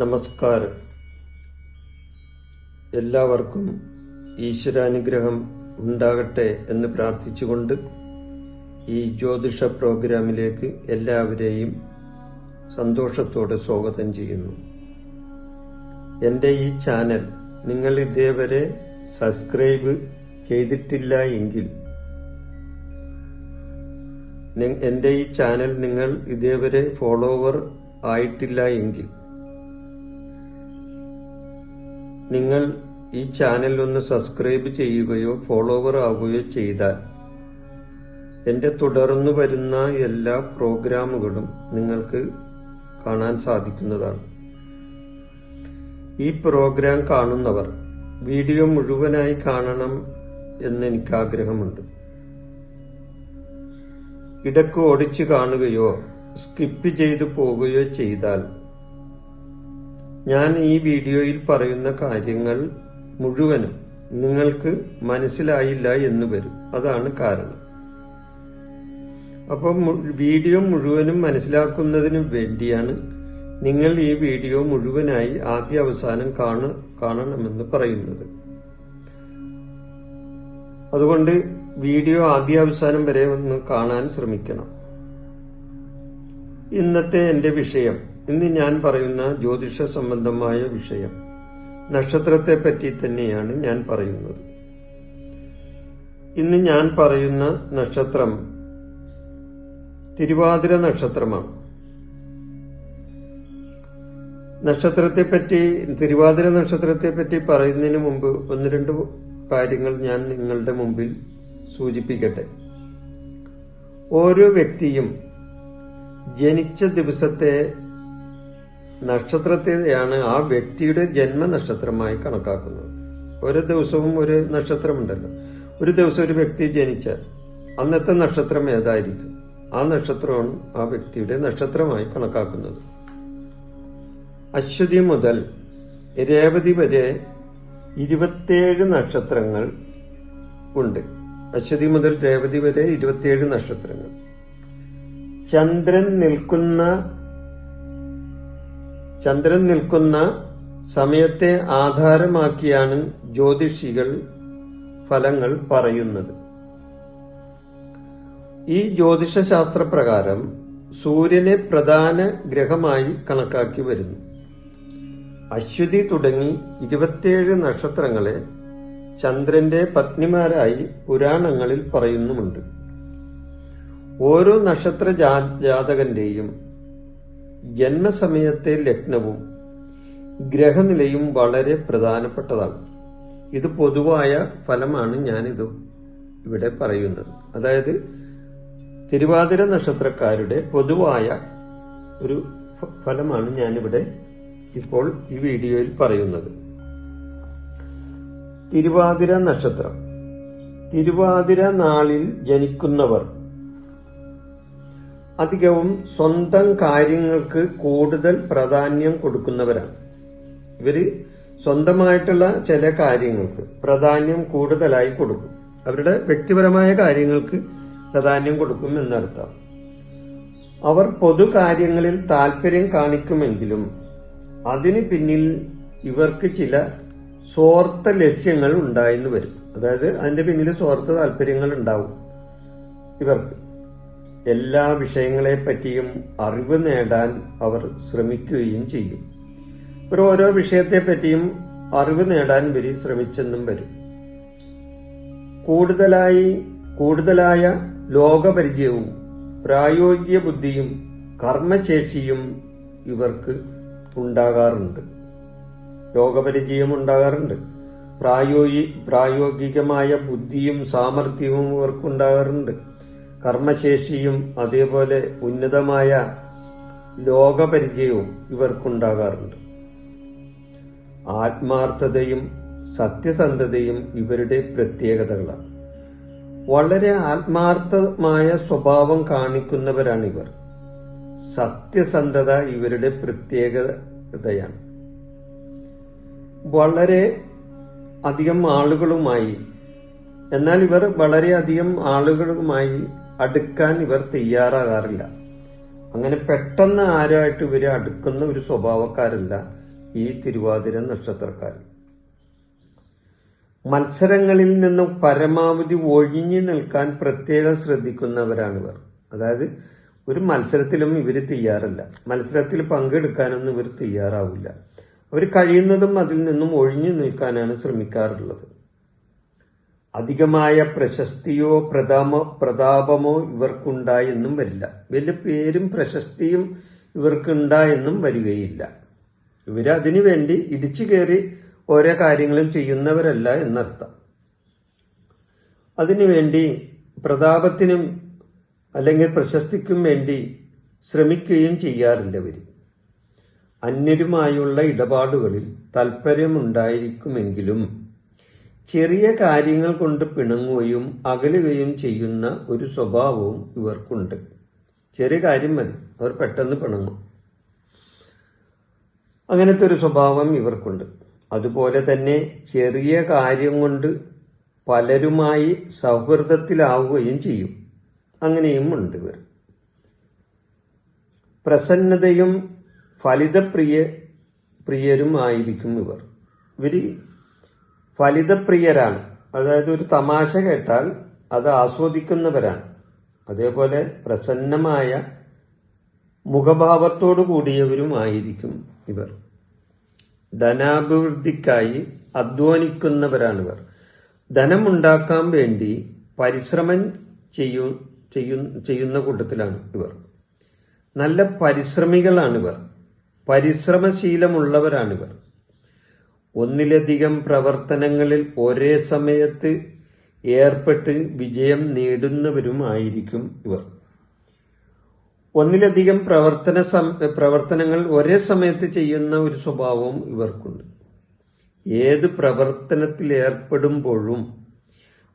നമസ്കാരം. എല്ലാവർക്കും ഈശ്വരാനുഗ്രഹം ഉണ്ടാകട്ടെ എന്ന് പ്രാർത്ഥിച്ചുകൊണ്ട് ഈ ജ്യോതിഷ പ്രോഗ്രാമിലേക്ക് എല്ലാവരെയും സന്തോഷത്തോടെ സ്വാഗതം ചെയ്യുന്നു. എന്റെ ഈ ചാനൽ നിങ്ങൾ ഇതേവരെ സബ്സ്ക്രൈബ് ചെയ്തിട്ടില്ല എങ്കിൽ എന്റെ ഈ ചാനൽ നിങ്ങൾ ഇതേവരെ ഫോളോവർ ആയിട്ടില്ല എങ്കിൽ. നിങ്ങൾ ഈ ചാനൽ ഒന്ന് സബ്സ്ക്രൈബ് ചെയ്യുകയോ ഫോളോവർ ആവുകയോ ചെയ്താൽ എന്റെ തുടർന്നു വരുന്ന എല്ലാ പ്രോഗ്രാമുകളും നിങ്ങൾക്ക് കാണാൻ സാധിക്കുന്നതാണ്. ഈ പ്രോഗ്രാം കാണുന്നവർ വീഡിയോ മുഴുവനായി കാണണം എന്ന് എനിക്ക് ആഗ്രഹമുണ്ട് ഇടയ്ക്ക് ഓടിച്ചു കാണുകയോ സ്കിപ്പ് ചെയ്തു പോകുകയോ ചെയ്താൽ ഞാൻ ഈ വീഡിയോയിൽ പറയുന്ന കാര്യങ്ങൾ മുഴുവനും നിങ്ങൾക്ക് മനസ്സിലായില്ല എന്ന് വരും. അതാണ് കാരണം. അപ്പം വീഡിയോ മുഴുവനും മനസ്സിലാക്കുന്നതിന് വേണ്ടിയാണ് നിങ്ങൾ ഈ വീഡിയോ മുഴുവനായി ആദ്യ അവസാനം കാണ കാണണമെന്ന് പറയുന്നത്. അതുകൊണ്ട് വീഡിയോ ആദ്യാവസാനം വരെ ഒന്ന് കാണാൻ ശ്രമിക്കണം. ഇന്നത്തെ എന്റെ വിഷയം. ഇന്ന് ഞാൻ പറയുന്ന ജ്യോതിഷ സംബന്ധമായ വിഷയം. നക്ഷത്രത്തെ പറ്റി തന്നെയാണ് ഞാൻ പറയുന്നത്. ഇന്ന് ഞാൻ പറയുന്ന നക്ഷത്രം തിരുവാതിര നക്ഷത്രമാണ്. നക്ഷത്രത്തെ പറ്റി തിരുവാതിര നക്ഷത്രത്തെ പറ്റി പറയുന്നതിന് മുമ്പ് ഒന്ന് രണ്ട് കാര്യങ്ങൾ ഞാൻ നിങ്ങളുടെ മുമ്പിൽ സൂചിപ്പിക്കട്ടെ. ഓരോ വ്യക്തിയും ജനിച്ച ദിവസത്തെ നക്ഷത്രത്തെയാണ് ആ വ്യക്തിയുടെ ജന്മനക്ഷത്രമായി കണക്കാക്കുന്നത്. ഓരോ ദിവസവും ഒരു നക്ഷത്രമുണ്ടല്ലോ. ഒരു ദിവസം ഒരു വ്യക്തി ജനിച്ചാൽ അന്നത്തെ നക്ഷത്രം ഏതായിരിക്കും? ആ നക്ഷത്രമാണ് ആ വ്യക്തിയുടെ നക്ഷത്രമായി കണക്കാക്കുന്നത്. അശ്വതി മുതൽ രേവതി വരെ ഇരുപത്തിയേഴ് നക്ഷത്രങ്ങൾ ഉണ്ട്. അശ്വതി മുതൽ രേവതി വരെ ഇരുപത്തിയേഴ് നക്ഷത്രങ്ങൾ. ചന്ദ്രൻ നിൽക്കുന്ന ചന്ദ്രൻ നിൽക്കുന്ന സമയത്തെ ആധാരമാക്കിയാണ് ജ്യോതിഷികൾ ഫലങ്ങൾ പറയുന്നത്. ഈ ജ്യോതിഷ ശാസ്ത്രപ്രകാരം സൂര്യനെ പ്രധാന ഗ്രഹമായി കണക്കാക്കി വരുന്നു. അശ്വതി തുടങ്ങി ഇരുപത്തിയേഴ് നക്ഷത്രങ്ങളെ ചന്ദ്രന്റെ പത്നിമാരായി പുരാണങ്ങളിൽ പറയുന്നുമുണ്ട്. ഓരോ നക്ഷത്ര ജാതകന്റെയും ജന്മസമയത്തെ ലഗ്നവും ഗ്രഹനിലയും വളരെ പ്രധാനപ്പെട്ടതാണ്. ഇത് പൊതുവായ ഫലമാണ് ഞാനിത് ഇവിടെ പറയുന്നത്. അതായത് തിരുവാതിര നക്ഷത്രക്കാരുടെ പൊതുവായ ഒരു ഫലമാണ് ഞാനിവിടെ ഇപ്പോൾ ഈ വീഡിയോയിൽ പറയുന്നത്. തിരുവാതിര നക്ഷത്രം. തിരുവാതിര നാളിൽ ജനിക്കുന്നവർ. അധികവും സ്വന്തം കാര്യങ്ങൾക്ക് കൂടുതൽ പ്രാധാന്യം കൊടുക്കുന്നവരാണ്. ഇവർ സ്വന്തമായിട്ടുള്ള ചില കാര്യങ്ങൾക്ക് പ്രാധാന്യം കൂടുതലായി കൊടുക്കും. അവരുടെ വ്യക്തിപരമായ കാര്യങ്ങൾക്ക് പ്രാധാന്യം കൊടുക്കും എന്നർത്ഥം. അവർ പൊതു കാര്യങ്ങളിൽ താല്പര്യം കാണിക്കുമെങ്കിലും അതിന് പിന്നിൽ ഇവർക്ക് ചില സ്വാർത്ഥ ലക്ഷ്യങ്ങൾ ഉണ്ടായെന്ന് വരും. അതായത് അതിന്റെ പിന്നിൽ സ്വാർത്ഥ താല്പര്യങ്ങൾ ഉണ്ടാവും ഇവർക്ക്. എല്ലാ വിഷയങ്ങളെ പറ്റിയും അറിവ് നേടാൻ അവർ ശ്രമിക്കുകയും ചെയ്യും. ഇവർ ഓരോ വിഷയത്തെ പറ്റിയും അറിവ് നേടാൻ ഇവർ ശ്രമിച്ചെന്നും വരും. കൂടുതലായി കൂടുതലായ ലോകപരിചയവും പ്രായോഗിക ബുദ്ധിയും കർമ്മശേഷിയും ഇവർക്ക് ഉണ്ടാകാറുണ്ട്. രോഗപരിചയം ഉണ്ടാകാറുണ്ട് പ്രായോഗി പ്രായോഗികമായ ബുദ്ധിയും സാമർഥ്യവും ഇവർക്കുണ്ടാകാറുണ്ട്. കർമ്മശേഷിയും അതേപോലെ ഉന്നതമായ ലോകപരിചയവും ഇവർക്കുണ്ടാകാറുണ്ട്. ആത്മാർത്ഥതയും സത്യസന്ധതയും ഇവരുടെ പ്രത്യേകതകളാണ്. വളരെ ആത്മാർത്ഥമായ സ്വഭാവം കാണിക്കുന്നവരാണിവർ. സത്യസന്ധത ഇവരുടെ പ്രത്യേകതയാണ്. വളരെ അധികം ആളുകളുമായി എന്നാൽ ഇവർ വളരെയധികം ആളുകളുമായി അടുക്കാൻ ഇവർ തയ്യാറാകാറില്ല. അങ്ങനെ പെട്ടെന്ന് ആരായിട്ട് ഇവർ അടുക്കുന്ന ഒരു സ്വഭാവക്കാരല്ല ഈ തിരുവാതിര നക്ഷത്രക്കാർ. മത്സരങ്ങളിൽ നിന്നും പരമാവധി ഒഴിഞ്ഞു നിൽക്കാൻ പ്രത്യേകം ശ്രദ്ധിക്കുന്നവരാണിവർ. അതായത് ഒരു മത്സരത്തിലും ഇവർ തയ്യാറല്ല. മത്സരത്തിൽ പങ്കെടുക്കാനൊന്നും ഇവർ തയ്യാറാവില്ല. അവർ കഴിയുന്നതും അതിൽ നിന്നും ഒഴിഞ്ഞു നിൽക്കാനാണ് ശ്രമിക്കാറുള്ളത്. അധികമായ പ്രശസ്തിയോ പ്രതാമ പ്രതാപമോ ഇവർക്കുണ്ടായെന്നും വരില്ല. വലിയ പേരും പ്രശസ്തിയും ഇവർക്കുണ്ടായെന്നും വരികയില്ല. ഇവർ വേണ്ടി ഇടിച്ചു കയറി ഓരോ കാര്യങ്ങളും ചെയ്യുന്നവരല്ല എന്നർത്ഥം. അതിനുവേണ്ടി പ്രതാപത്തിനും അല്ലെങ്കിൽ പ്രശസ്തിക്കും വേണ്ടി ശ്രമിക്കുകയും ചെയ്യാറില്ല അവർ അന്യരുമായുള്ള ഇടപാടുകളിൽ താല്പര്യമുണ്ടായിരിക്കുമെങ്കിലും ചെറിയ കാര്യങ്ങൾ കൊണ്ട് പിണങ്ങുകയും അകലുകയും ചെയ്യുന്ന ഒരു സ്വഭാവവും ഇവർക്കുണ്ട്. ചെറിയ കാര്യം മതി അവർ പെട്ടെന്ന് പിണങ്ങും. അങ്ങനത്തെ ഒരു സ്വഭാവം ഇവർക്കുണ്ട്. അതുപോലെ തന്നെ ചെറിയ കാര്യം കൊണ്ട് പലരുമായി സൗഹൃദത്തിലാവുകയും ചെയ്യും. അങ്ങനെയും ഉണ്ട്. ഇവർ പ്രസന്നതയും ഫലിതപ്രിയ പ്രിയരുമായിരിക്കും ഇവർ. ഇവർ ഫലിതപ്രിയരാണ്. അതായത് ഒരു തമാശ കേട്ടാൽ അത് ആസ്വദിക്കുന്നവരാണ്. അതേപോലെ പ്രസന്നമായ മുഖഭാവത്തോടു കൂടിയവരുമായിരിക്കും ഇവർ. ധനാഭിവൃദ്ധിക്കായി അധ്വാനിക്കുന്നവരാണിവർ. ധനമുണ്ടാക്കാൻ വേണ്ടി പരിശ്രമം ചെയ്യു- ചെയ്യുന്ന കൂട്ടത്തിലാണ് ഇവർ. നല്ല പരിശ്രമികളാണിവർ. പരിശ്രമശീലമുള്ളവരാണിവർ. ഒന്നിലധികം പ്രവർത്തനങ്ങളിൽ ഒരേ സമയത്ത് ഏർപ്പെട്ട് വിജയം നേടുന്നവരുമായിരിക്കും ഇവർ. ഒന്നിലധികം പ്രവർത്തന പ്രവർത്തനങ്ങൾ ഒരേ സമയത്ത് ചെയ്യുന്ന ഒരു സ്വഭാവവും ഇവർക്കുണ്ട്. ഏത് പ്രവർത്തനത്തിൽ ഏർപ്പെടുമ്പോഴും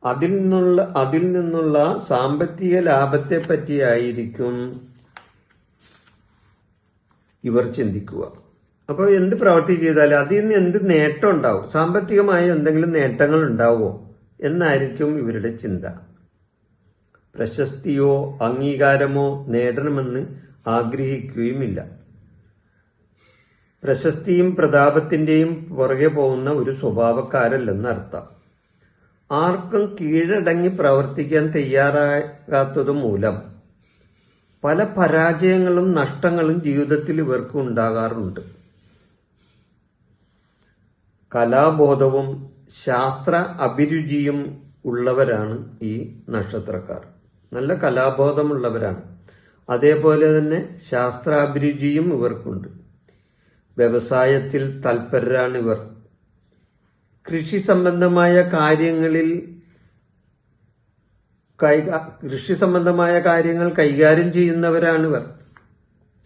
അതിൽ നിന്നുള്ള അതിൽ നിന്നുള്ള സാമ്പത്തിക ലാഭത്തെ പറ്റിയായിരിക്കും ഇവർ ചിന്തിക്കുക. അപ്പോൾ എന്ത് പ്രവൃത്തി ചെയ്താലും അതിൽ നിന്ന് എന്ത് നേട്ടം ഉണ്ടാവും? സാമ്പത്തികമായ എന്തെങ്കിലും നേട്ടങ്ങൾ ഉണ്ടാവുമോ എന്നായിരിക്കും ഇവരുടെ ചിന്ത. പ്രശസ്തിയോ അംഗീകാരമോ നേടണമെന്ന് ആഗ്രഹിക്കുകയുമില്ല. പ്രശസ്തിയും പ്രതാപത്തിന്റെയും പുറകെ പോകുന്ന ഒരു സ്വഭാവക്കാരല്ലെന്ന് അർത്ഥം ആർക്കും കീഴടങ്ങി പ്രവർത്തിക്കാൻ തയ്യാറാകാത്തത് മൂലം പല പരാജയങ്ങളും നഷ്ടങ്ങളും ജീവിതത്തിൽ ഇവർക്ക് ഉണ്ടാകാറുണ്ട്. കലാബോധവും ശാസ്ത്ര അഭിരുചിയും ഉള്ളവരാണ് ഈ നക്ഷത്രക്കാർ. നല്ല കലാബോധമുള്ളവരാണ്. അതേപോലെ തന്നെ ശാസ്ത്രാഭിരുചിയും ഇവർക്കുണ്ട്. വ്യവസായത്തിൽ തൽപരരാണ് ഇവർ. കൃഷി സംബന്ധമായ കാര്യങ്ങളിൽ കൃഷി സംബന്ധമായ കാര്യങ്ങൾ കൈകാര്യം ചെയ്യുന്നവരാണിവർ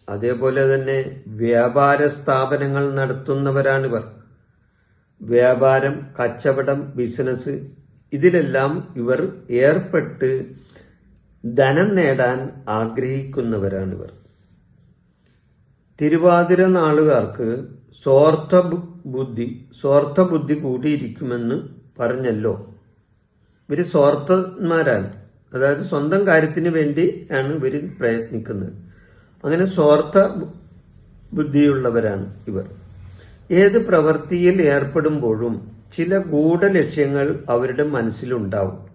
അതേപോലെ തന്നെ വ്യാപാര സ്ഥാപനങ്ങൾ നടത്തുന്നവരാണിവർ വ്യാപാരം കച്ചവടം ബിസിനസ് ഇതിലെല്ലാം ഇവർ ഏർപ്പെട്ട് ധനം നേടാൻ ആഗ്രഹിക്കുന്നവരാണിവർ തിരുവാതിര നാളുകാർക്ക് സ്വാർത്ഥ ബുദ്ധി സ്വാർത്ഥ ബുദ്ധി കൂടിയിരിക്കുമെന്ന് പറഞ്ഞല്ലോ. ഇവർ സ്വാർത്ഥന്മാരാണ്. അതായത് സ്വന്തം കാര്യത്തിന് വേണ്ടി ആണ് ഇവർ പ്രയത്നിക്കുന്നത്. അങ്ങനെ സ്വാർത്ഥ ബുദ്ധിയുള്ളവരാണ് ഇവർ. ഏത് പ്രവൃത്തിയിൽ ഏർപ്പെടുമ്പോഴും ചില ഗൂഢലക്ഷ്യങ്ങൾ അവരുടെ മനസ്സിലുണ്ടാവും.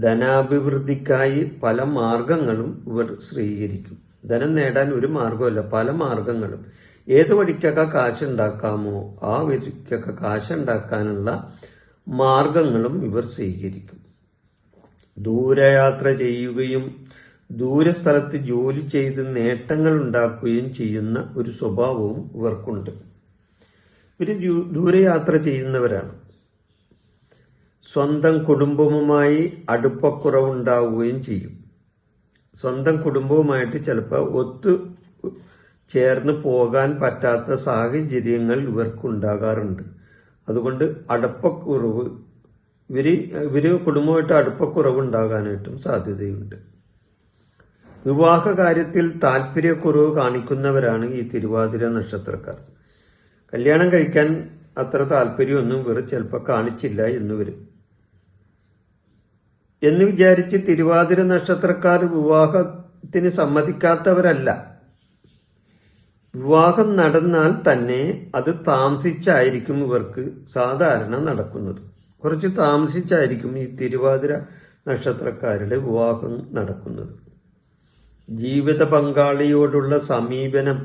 ധനാഭിവൃദ്ധിക്കായി പല മാർഗങ്ങളും ഇവർ സ്വീകരിക്കും. ധനം നേടാൻ ഒരു മാർഗമല്ല പല മാർഗങ്ങളും. ഏത് വഴിക്കൊക്കെ കാശുണ്ടാക്കാമോ ആ വഴിക്കൊക്കെ കാശുണ്ടാക്കാനുള്ള മാർഗങ്ങളും ഇവർ സ്വീകരിക്കും. ദൂരയാത്ര ചെയ്യുകയും ദൂരസ്ഥലത്ത് ജോലി ചെയ്ത് നേട്ടങ്ങൾ ഉണ്ടാക്കുകയും ചെയ്യുന്ന ഒരു സ്വഭാവവും ഇവർക്കുണ്ട്. ഇവർ ദൂരയാത്ര ചെയ്യുന്നവരാണ്. സ്വന്തം കുടുംബവുമായി അടുപ്പക്കുറവുണ്ടാവുകയും ചെയ്യും. സ്വന്തം കുടുംബവുമായിട്ട് ചിലപ്പോൾ ഒത്തു ചേർന്ന് പോകാൻ പറ്റാത്ത സാഹചര്യങ്ങൾ ഇവർക്കുണ്ടാകാറുണ്ട്. അതുകൊണ്ട് അടുപ്പക്കുറവ് ഇവർ ഇവർ കുടുംബമായിട്ട് അടുപ്പക്കുറവ് ഉണ്ടാകാനായിട്ടും സാധ്യതയുണ്ട്. വിവാഹ കാര്യത്തിൽ താല്പര്യക്കുറവ് കാണിക്കുന്നവരാണ് ഈ തിരുവാതിര നക്ഷത്രക്കാർ. കല്യാണം കഴിക്കാൻ അത്ര താല്പര്യമൊന്നും ഇവർ ചിലപ്പോൾ കാണിച്ചില്ല എന്ന് വരും എന്ന് വിചാരിച്ച് തിരുവാതിര നക്ഷത്രക്കാർ വിവാഹത്തിന് സമ്മതിക്കാത്തവരല്ല. വിവാഹം നടന്നാൽ തന്നെ അത് താമസിച്ചായിരിക്കും ഇവർക്ക് സാധാരണ നടക്കുന്നത്. കുറച്ച് താമസിച്ചായിരിക്കും ഈ തിരുവാതിര നക്ഷത്രക്കാരുടെ വിവാഹം നടക്കുന്നത്. ജീവിത പങ്കാളിയോടുള്ള സമീപനം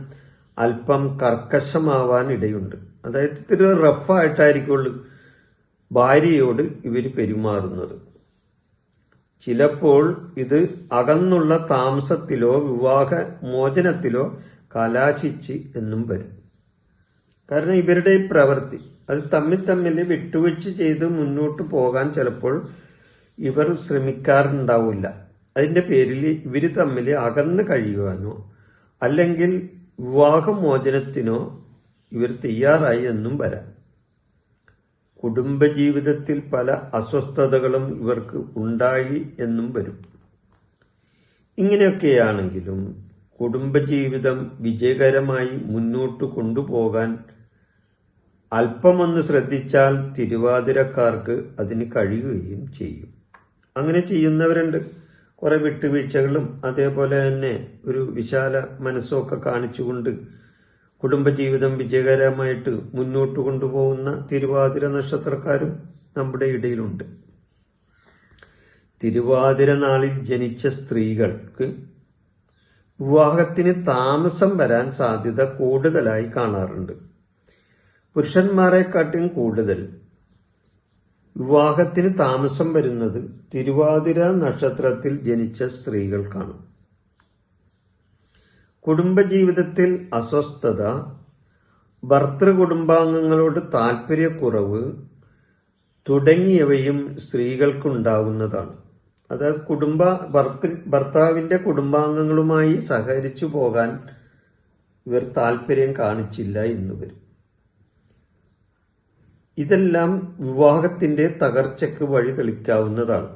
അല്പം കർക്കശമാവാൻ ഇടയുണ്ട് അതായത് ഇത്തിരി റഫായിട്ടായിരിക്കുള്ളൂ ഭാര്യയോട് ഇവർ പെരുമാറുന്നത്. ചിലപ്പോൾ ഇത് അകന്നുള്ള താമസത്തിലോ വിവാഹ മോചനത്തിലോ കലാശിച്ച് എന്നും വരും. കാരണം ഇവരുടെ പ്രവൃത്തി അത് തമ്മിൽ തമ്മിൽ വിട്ടുവീഴ്ച ചെയ്ത് മുന്നോട്ട് പോകാൻ ചിലപ്പോൾ ഇവർ ശ്രമിക്കാറുണ്ടാവില്ല. അതിന്റെ പേരിൽ ഇവർ തമ്മിൽ അകന്ന് കഴിയുവാനോ അല്ലെങ്കിൽ വിവാഹമോചനത്തിനോ ഇവർ തയ്യാറായി എന്നും വരാം. കുടുംബജീവിതത്തിൽ പല അസ്വസ്ഥതകളും ഇവർക്ക് ഉണ്ടായി എന്നും വരും. ഇങ്ങനെയൊക്കെയാണെങ്കിലും കുടുംബജീവിതം വിജയകരമായി മുന്നോട്ട് കൊണ്ടുപോകാൻ അല്പമൊന്ന് ശ്രദ്ധിച്ചാൽ തിരുവാതിരക്കാർക്ക് അതിന് കഴിയുകയും ചെയ്യും. അങ്ങനെ ചെയ്യുന്നവരുണ്ട്. കുറെ വിട്ടുവീഴ്ചകളും അതേപോലെ തന്നെ ഒരു വിശാല മനസ്സൊക്കെ കാണിച്ചുകൊണ്ട് കുടുംബജീവിതം വിജയകരമായിട്ട് മുന്നോട്ട് കൊണ്ടുപോകുന്ന തിരുവാതിര നക്ഷത്രക്കാരും നമ്മുടെ ഇടയിലുണ്ട്. തിരുവാതിര നാളിൽ ജനിച്ച സ്ത്രീകൾക്ക് വിവാഹത്തിന് താമസം വരാൻ സാധ്യത കൂടുതലായി കാണാറുണ്ട്. പുരുഷന്മാരെക്കാട്ടും കൂടുതൽ വിവാഹത്തിന് താമസം വരുന്നത് തിരുവാതിര നക്ഷത്രത്തിൽ ജനിച്ച സ്ത്രീകൾക്കാണ് കുടുംബജീവിതത്തിൽ അസ്വസ്ഥത ഭർത്തൃ കുടുംബാംഗങ്ങളോട് താല്പര്യക്കുറവ് തുടങ്ങിയവയും സ്ത്രീകൾക്കുണ്ടാവുന്നതാണ് അതായത് കുടുംബ ഭർത്തൃ ഭർത്താവിന്റെ കുടുംബാംഗങ്ങളുമായി സഹകരിച്ചു പോകാൻ ഇവർ താല്പര്യം കാണിച്ചില്ല എന്ന് വരും. ഇതെല്ലാം വിവാഹത്തിന്റെ തകർച്ചയ്ക്ക് വഴി തെളിക്കാവുന്നതാണ്.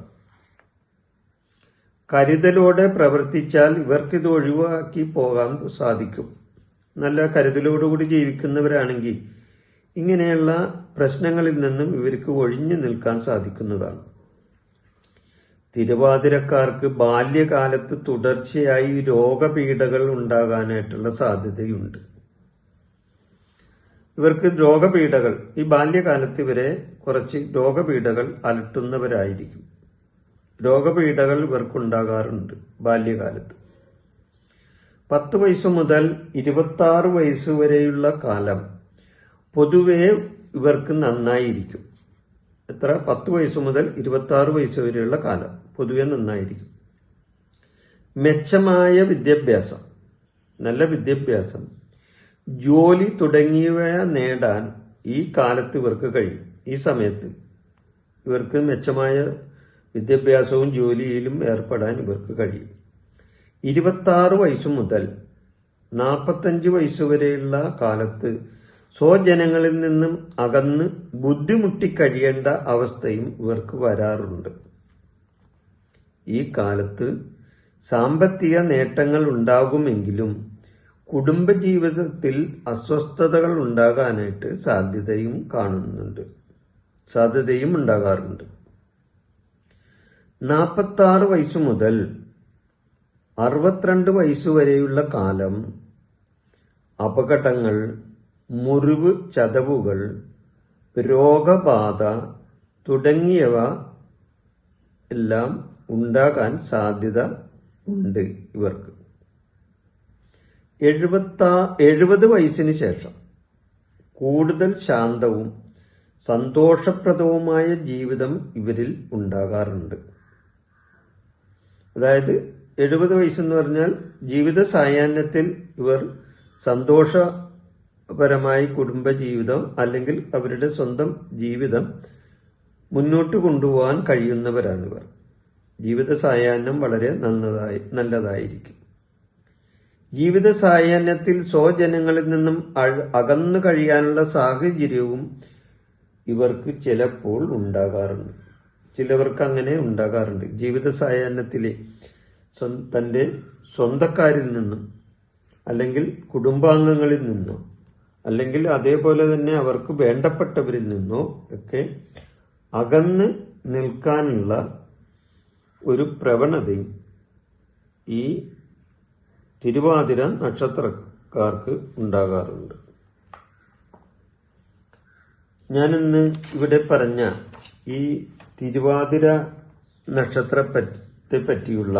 കരുതലോടെ പ്രവർത്തിച്ചാൽ ഇവർക്കിത് ഒഴിവാക്കി പോകാൻ സാധിക്കും. നല്ല കരുതലോടുകൂടി ജീവിക്കുന്നവരാണെങ്കിൽ ഇങ്ങനെയുള്ള പ്രശ്നങ്ങളിൽ നിന്നും ഇവർക്ക് ഒഴിഞ്ഞു നിൽക്കാൻ സാധിക്കുന്നതാണ്. തിരുവാതിരക്കാർക്ക് ബാല്യകാലത്ത് തുടർച്ചയായി രോഗപീഠകൾ ഉണ്ടാകാനായിട്ടുള്ള സാധ്യതയുണ്ട്. ഇവർക്ക് രോഗപീഠകൾ ഈ ബാല്യകാലത്ത് ഇവരെ കുറച്ച് രോഗപീഠകൾ അലട്ടുന്നവരായിരിക്കും. രോഗപീഠകൾ ഇവർക്കുണ്ടാകാറുണ്ട് ബാല്യകാലത്ത്. പത്ത് വയസ്സ് മുതൽ ഇരുപത്തി വയസ്സ് വരെയുള്ള കാലം പൊതുവെ ഇവർക്ക് നന്നായിരിക്കും. എത്ര? പത്ത് വയസ്സ് മുതൽ ഇരുപത്തി വയസ്സ് വരെയുള്ള കാലം. പൊതുവെ നന്നായിരിക്കും. മെച്ചമായ വിദ്യാഭ്യാസം നല്ല വിദ്യാഭ്യാസം ജോലി തുടങ്ങിയവ നേടാൻ ഈ കാലത്ത് ഇവർക്ക് കഴിയും. ഈ സമയത്ത് ഇവർക്ക് മെച്ചമായ വിദ്യാഭ്യാസവും ജോലിയിലും ഏർപ്പെടാൻ ഇവർക്ക് കഴിയും. ഇരുപത്താറ് വയസ്സു മുതൽ നാൽപ്പത്തഞ്ച് വയസ്സ് വരെയുള്ള കാലത്ത് സ്വജനങ്ങളിൽ നിന്നും അകന്ന് ബുദ്ധിമുട്ടി കഴിയേണ്ട അവസ്ഥയും ഇവർക്ക് വരാറുണ്ട്. ഈ കാലത്ത് സാമ്പത്തിക നേട്ടങ്ങൾ ഉണ്ടാകുമെങ്കിലും കുടുംബജീവിതത്തിൽ അസ്വസ്ഥതകൾ ഉണ്ടാകാനായിട്ട് സാധ്യതയും കാണുന്നുണ്ട്. സാധ്യതയും ഉണ്ടാകാറുണ്ട്. നാൽപ്പത്തി ആറ് വയസ്സ് മുതൽ അറുപത്തിരണ്ട് വയസ്സ് വരെയുള്ള കാലം അപകടങ്ങൾ മുറിവ് ചതവുകൾ രോഗബാധ തുടങ്ങിയവ എല്ലാം ഉണ്ടാകാൻ സാധ്യത ഉണ്ട് ഇവർക്ക്. എഴുപത്താ എഴുപത് വയസ്സിന് ശേഷം കൂടുതൽ ശാന്തവും സന്തോഷപ്രദവുമായ ജീവിതം ഇവരിൽ ഉണ്ടാകാറുണ്ട്. അതായത് എഴുപത് വയസ്സെന്ന് പറഞ്ഞാൽ ജീവിത സായാഹ്നത്തിൽ ഇവർ സന്തോഷപരമായി കുടുംബജീവിതം അല്ലെങ്കിൽ അവരുടെ സ്വന്തം ജീവിതം മുന്നോട്ട് കൊണ്ടുപോകാൻ കഴിയുന്നവരാണ് ഇവർ ജീവിത സായാഹ്നം വളരെ നന്നതായി നല്ലതായിരിക്കും. ജീവിത സായാഹ്നത്തിൽ സ്വജനങ്ങളിൽ നിന്നും അകന്നു കഴിയാനുള്ള സാഹചര്യവും ഇവർക്ക് ചിലപ്പോൾ ഉണ്ടാകാറുണ്ട്. ചിലവർക്ക് അങ്ങനെ ഉണ്ടാകാറുണ്ട്. ജീവിത സായാഹ്നത്തിലെ തന്റെ സ്വന്തക്കാരിൽ നിന്നും അല്ലെങ്കിൽ കുടുംബാംഗങ്ങളിൽ നിന്നോ അല്ലെങ്കിൽ അതേപോലെ തന്നെ അവർക്ക് വേണ്ടപ്പെട്ടവരിൽ നിന്നോ ഒക്കെ അകന്ന് നിൽക്കാനുള്ള ഒരു പ്രവണതയും ഈ തിരുവാതിര നക്ഷത്രക്കാർക്ക് ഉണ്ടാകാറുണ്ട്. ഞാനിന്ന് ഇവിടെ പറഞ്ഞ ഈ തിരുവാതിര നക്ഷത്രത്തെ പറ്റിയുള്ള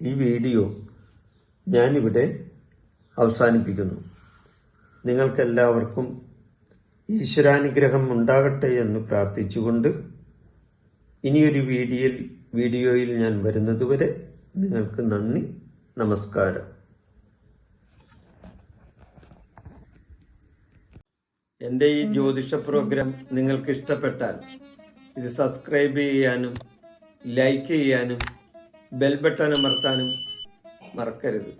ഈ വീഡിയോ ഞാനിവിടെ അവസാനിപ്പിക്കുന്നു. നിങ്ങൾക്കെല്ലാവർക്കും ഈശ്വരാനുഗ്രഹം ഉണ്ടാകട്ടെ എന്ന് പ്രാർത്ഥിച്ചുകൊണ്ട് ഇനിയൊരു വീഡിയോയിൽ വീഡിയോയിൽ ഞാൻ വരുന്നതുവരെ നിങ്ങൾക്ക് നന്ദി നമസ്കാരം. എന്റെ ഈ ജ്യോതിഷ പ്രോഗ്രാം നിങ്ങൾക്ക് ഇഷ്ടപ്പെട്ടാൽ ഇത് സബ്സ്ക്രൈബ് ചെയ്യാനും ലൈക്ക് ചെയ്യാനും ബെൽ ബട്ടൺ അമർത്താനും മറക്കരുത്.